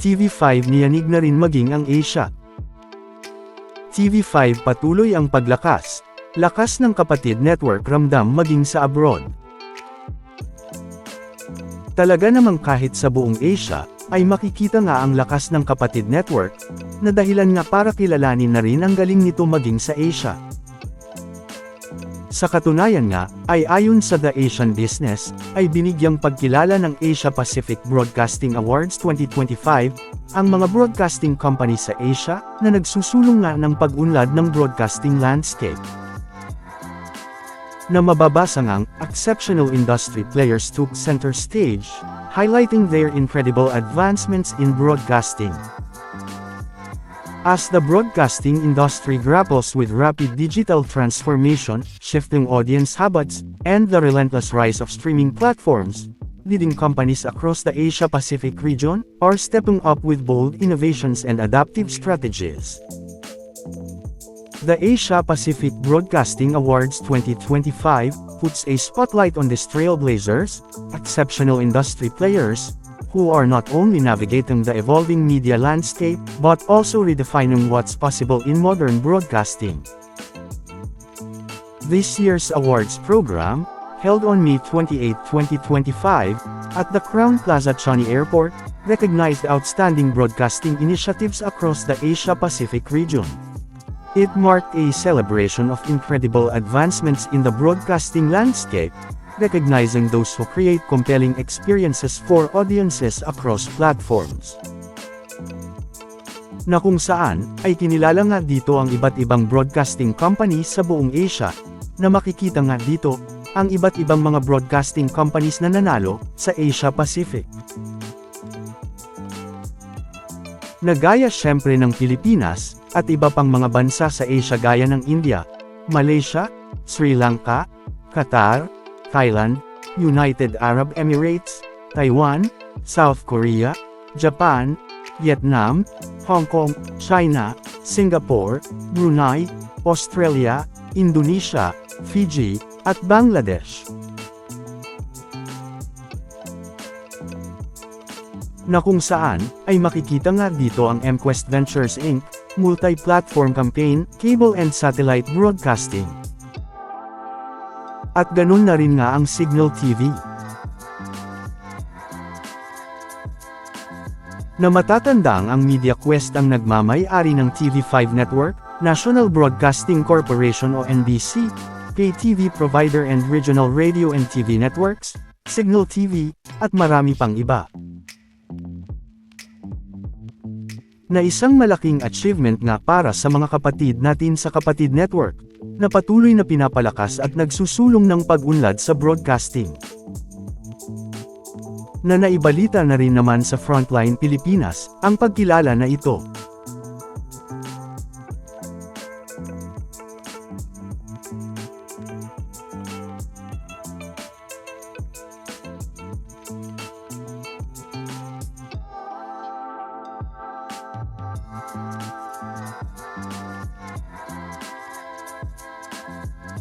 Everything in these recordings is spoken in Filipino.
TV5 niyanig na rin maging ang Asia. TV5 patuloy ang paglakas, lakas ng kapatid network ramdam maging sa abroad. Talaga namang kahit sa buong Asia, ay makikita nga ang lakas ng kapatid network, na dahilan nga para kilalanin na rin ang galing nito maging sa Asia. Sa katunayan nga, ay ayon sa The Asian Business, ay binigyang pagkilala ng Asia Pacific Broadcasting Awards 2025, ang mga broadcasting company sa Asia, na nagsusulong nga ng pag-unlad ng broadcasting landscape. Na mababasa ngang, exceptional industry players took center stage, highlighting their incredible advancements in broadcasting. As the broadcasting industry grapples with rapid digital transformation, shifting audience habits, and the relentless rise of streaming platforms, leading companies across the Asia-Pacific region are stepping up with bold innovations and adaptive strategies. The Asia-Pacific Broadcasting Awards 2025 puts a spotlight on these trailblazers, exceptional industry players, who are not only navigating the evolving media landscape, but also redefining what's possible in modern broadcasting. This year's awards program, held on May 28, 2025, at the Crown Plaza Chani Airport, recognized outstanding broadcasting initiatives across the Asia-Pacific region. It marked a celebration of incredible advancements in the broadcasting landscape, recognizing those who create compelling experiences for audiences across platforms. Na kung saan, ay kinilala nga dito ang iba't ibang broadcasting company sa buong Asia, na makikita nga dito, ang iba't ibang mga broadcasting companies na nanalo, sa Asia Pacific. Nagaya syempre ng Pilipinas, at iba pang mga bansa sa Asia gaya ng India, Malaysia, Sri Lanka, Qatar, Thailand, United Arab Emirates, Taiwan, South Korea, Japan, Vietnam, Hong Kong, China, Singapore, Brunei, Australia, Indonesia, Fiji, at Bangladesh. Na kung saan, ay makikita nga dito ang MQuest Ventures Inc., multi-platform campaign, cable and satellite broadcasting. At ganun na rin nga ang Signal TV. Na matatandang ang MediaQuest ang nagmamay-ari ng TV5 Network, National Broadcasting Corporation o NBC, pay provider and regional radio and TV networks, Signal TV, at marami pang iba. Na isang malaking achievement nga para sa mga kapatid natin sa Kapatid Network, na patuloy na pinapalakas at nagsusulong ng pag-unlad sa broadcasting. Na naibalita na rin naman sa Frontline Pilipinas, ang pagkilala na ito.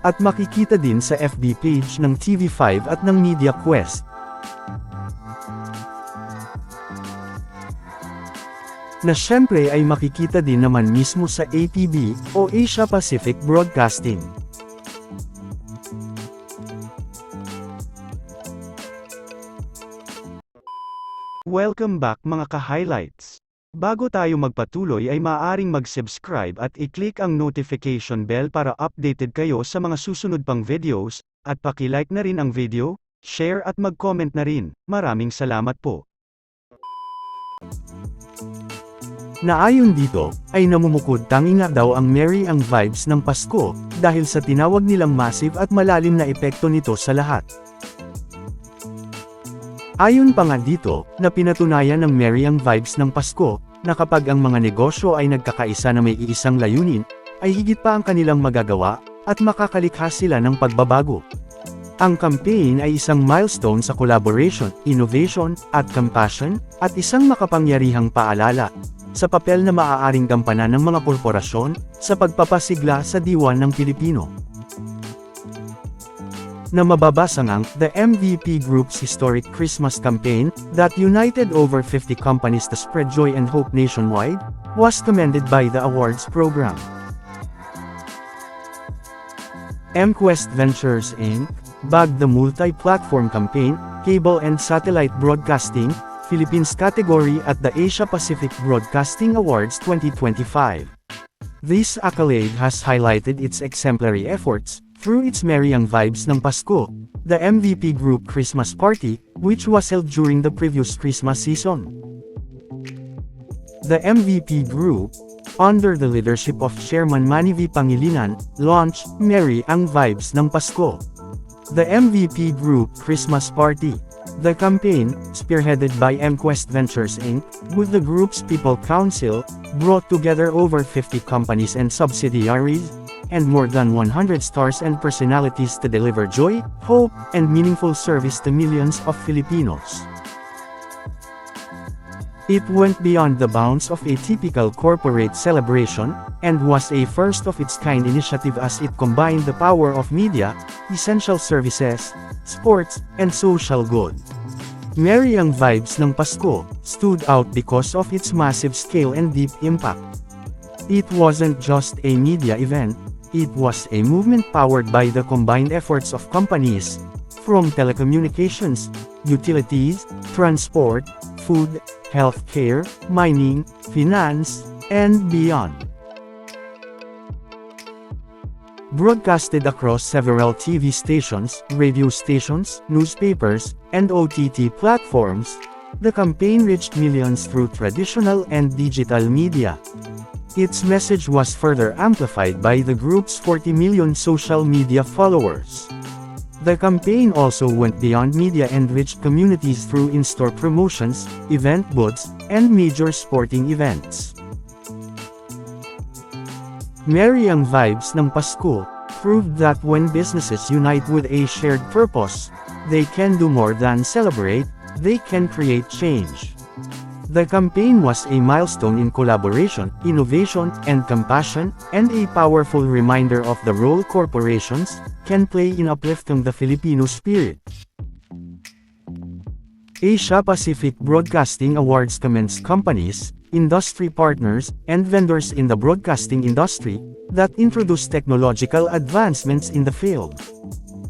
At makikita din sa FB page ng TV5 at ng Media Quest. Na syempre ay makikita din naman mismo sa APB o Asia Pacific Broadcasting. Welcome back mga ka-highlights. Bago tayo magpatuloy ay maaaring mag-subscribe at i-click ang notification bell para updated kayo sa mga susunod pang videos, at paki-like na rin ang video, share at mag-comment na rin. Maraming salamat po. Naayon dito, ay namumukod tangi nga daw ang merry ang vibes ng Pasko, dahil sa tinawag nilang massive at malalim na epekto nito sa lahat. Ayon pa nga dito, na pinatunayan ng merry ang vibes ng Pasko, na kapag ang mga negosyo ay nagkakaisa na may iisang layunin, ay higit pa ang kanilang magagawa, at makakalikha sila ng pagbabago. Ang campaign ay isang milestone sa collaboration, innovation, at compassion, at isang makapangyarihang paalala, sa papel na maaaring gampanan ng mga korporasyon, sa pagpapasigla sa diwan ng Pilipino. Na mababasa ngang the MVP Group's historic Christmas campaign that united over 50 companies to spread joy and hope nationwide, was commended by the awards program. MQuest Ventures Inc. bagged the multi-platform campaign, cable and satellite broadcasting, Philippines category at the Asia Pacific Broadcasting Awards 2025. This accolade has highlighted its exemplary efforts, through its Merry Young Vibes ng Pasko, the MVP Group Christmas Party, which was held during the previous Christmas season. The MVP Group, under the leadership of Chairman Manny V. Pangilinan, launched Merry Ang Vibes ng Pasko. The MVP Group Christmas Party. The campaign, spearheaded by MQuest Ventures Inc., with the group's People Council, brought together over 50 companies and subsidiaries, and more than 100 stars and personalities to deliver joy, hope, and meaningful service to millions of Filipinos. It went beyond the bounds of a typical corporate celebration, and was a first-of-its-kind initiative as it combined the power of media, essential services, sports, and social good. Merry vibes ng Pasko, stood out because of its massive scale and deep impact. It wasn't just a media event, it was a movement powered by the combined efforts of companies, from telecommunications, utilities, transport, food, healthcare, mining, finance, and beyond. Broadcasted across several TV stations, radio stations, newspapers, and OTT platforms, the campaign reached millions through traditional and digital media. Its message was further amplified by the group's 40 million social media followers. The campaign also went beyond media and reached communities through in-store promotions, event booths, and major sporting events. Merry ang vibes ng Pasko, proved that when businesses unite with a shared purpose, they can do more than celebrate, they can create change. The campaign was a milestone in collaboration, innovation, and compassion, and a powerful reminder of the role corporations can play in uplifting the Filipino spirit. Asia Pacific Broadcasting Awards commends companies, industry partners, and vendors in the broadcasting industry that introduce technological advancements in the field.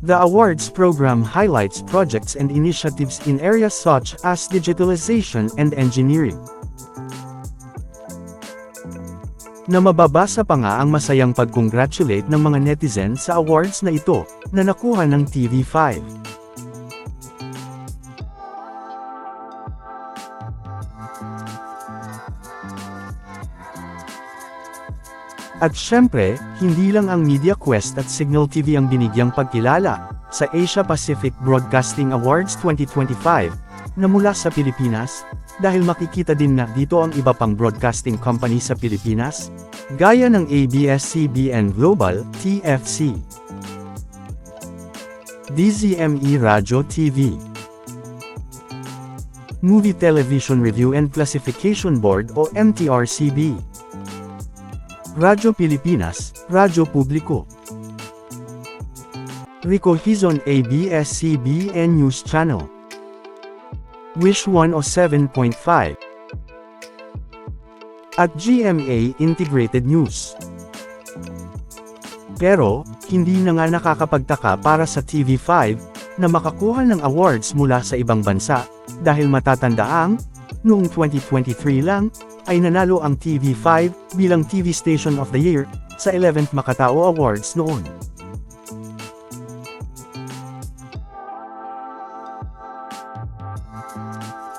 The awards program highlights projects and initiatives in areas such as digitalization and engineering. Na mababasa pa nga ang masayang pag-congratulate ng mga netizen sa awards na ito, na nakuha ng TV5. At syempre, hindi lang ang Media Quest at Signal TV ang binigyang pagkilala sa Asia Pacific Broadcasting Awards 2025 na mula sa Pilipinas, dahil makikita din na dito ang iba pang broadcasting company sa Pilipinas, gaya ng ABS-CBN Global, TFC, DZME Radio TV, Movie Television Review and Classification Board o MTRCB, Radyo Pilipinas, Radyo Publiko. Rico Hizon ABS-CBN News Channel. Wish 107.5. At GMA Integrated News. Pero, hindi na nga nakakapagtaka para sa TV5 na makakuha ng awards mula sa ibang bansa dahil matatandaang, noong 2023 lang, ay nanalo ang TV5 bilang TV Station of the Year sa 11th Makatao Awards noon.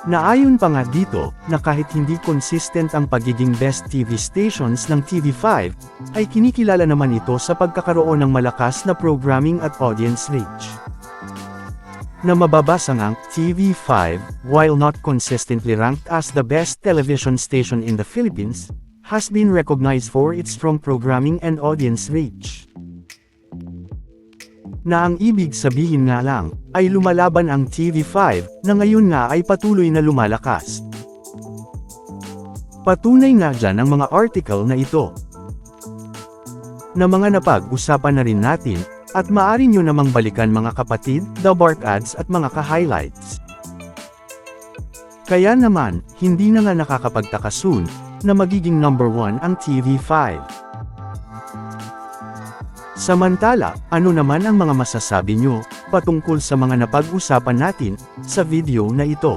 Naayon pa nga dito, na kahit hindi consistent ang pagiging best TV stations ng TV5, ay kinikilala naman ito sa pagkakaroon ng malakas na programming at audience reach. Na mababasa ngang, TV5, while not consistently ranked as the best television station in the Philippines, has been recognized for its strong programming and audience reach na ang ibig sabihin nga lang, ay lumalaban ang TV5, na ngayon nga ay patuloy na lumalakas. Patunay nga dyan ang mga article na ito. Na mga napag-usapan na rin natin, At maari nyo namang balikan mga kapatid, the bark ads at mga ka-highlights. Kaya naman, hindi na nga nakakapagtaka soon, na magiging number 1 ang TV5. Samantala, ano naman ang mga masasabi nyo, patungkol sa mga napag-usapan natin, sa video na ito?